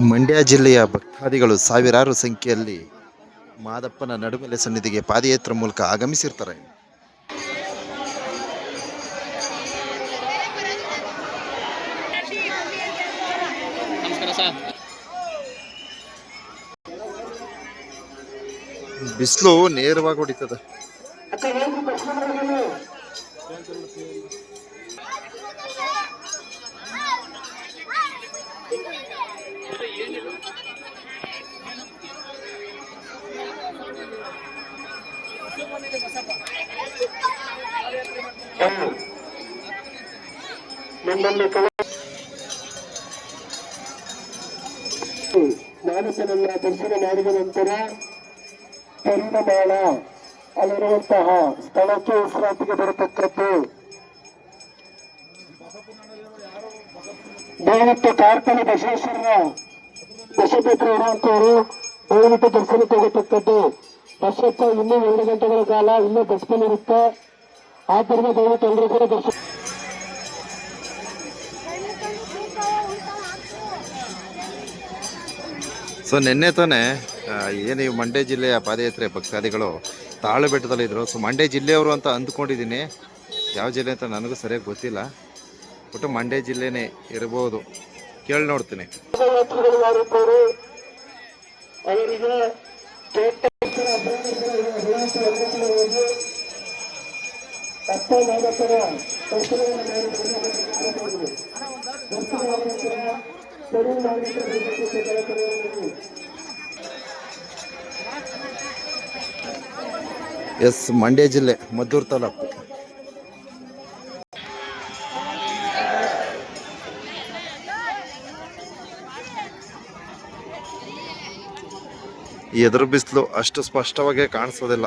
ಮಂಡ್ಯ ಜಿಲ್ಲೆಯ ಭಕ್ತಾದಿಗಳು ಸಾವಿರಾರು ಸಂಖ್ಯೆಯಲ್ಲಿ ಮಾದಪ್ಪನ ನಡುಮಲೆ ಸನ್ನಿಧಿಗೆ ಪಾದಯಾತ್ರೆ ಮೂಲಕ ಆಗಮಿಸಿರ್ತಾರೆ. ನಮಸ್ಕಾರ ಸರ್. ಬಿಸಿಲು ನೇರವಾಗಿ ಹೊಡಿತದ. ನಮ್ಮಲ್ಲಿ ಮಾನಸನನ್ನ ದರ್ಶನ ಮಾಡಿದ ನಂತರ ಪರಿಣಮಾಳ ಅಲ್ಲಿರುವಂತಹ ಸ್ಥಳಕ್ಕೆ ವಿಶ್ರಾಂತಿಗೆ ಬರತಕ್ಕದ್ದು ದಯವಿಟ್ಟು ಕಾರ್ಕಳ ಬಸವೇಶ್ವರರ ಬಸಪತ್ರ ಇರುವಂತವರು ದಯವಿಟ್ಟು ದರ್ಶನ ತಗೋತಕ್ಕದ್ದು ಬಸಪ್ಪ ಇನ್ನೂ ಎರಡು ಗಂಟೆಗಳ ಕಾಲ ಇನ್ನೂ ಬಸ್ನಲ್ಲಿ ಇರುತ್ತೆ. ಆದ್ದರಿಂದ ದಯವಿಟ್ಟು ಎಲ್ಲರೂ ಕೂಡ ದರ್ಶನ ಸೊ ನಿನ್ನೆ ತಾನೆ ಏನು ಈ ಮಂಡ್ಯ ಜಿಲ್ಲೆಯ ಪಾದಯಾತ್ರೆ ಭಕ್ತಾದಿಗಳು ತಾಳು ಬೆಟ್ಟದಲ್ಲಿ ಇದ್ರು. ಸೊ ಮಂಡ್ಯ ಜಿಲ್ಲೆಯವರು ಅಂತ ಅಂದ್ಕೊಂಡಿದ್ದೀನಿ. ಯಾವ ಜಿಲ್ಲೆ ಅಂತ ನನಗೂ ಸರಿಯಾಗಿ ಗೊತ್ತಿಲ್ಲ. ಒಟ್ಟು ಮಂಡ್ಯ ಜಿಲ್ಲೆನೇ ಇರಬಹುದು ಕೇಳಿ ನೋಡ್ತೀನಿ. ಅವರಿಗೆ ಅಭ್ಯರ್ಥಿಗಳ ವಿಳಾಸ ಅಂಗಡಿಗಳಿಗೆ ಅಪ್ಪ ಎಸ್ ಮಂಡ್ಯ ಜಿಲ್ಲೆ ಮದ್ದೂರು ತಾಲೂಕು. ಎದುರು ಬಿಸಿಲು ಅಷ್ಟು ಸ್ಪಷ್ಟವಾಗಿ ಕಾಣಿಸೋದಿಲ್ಲ.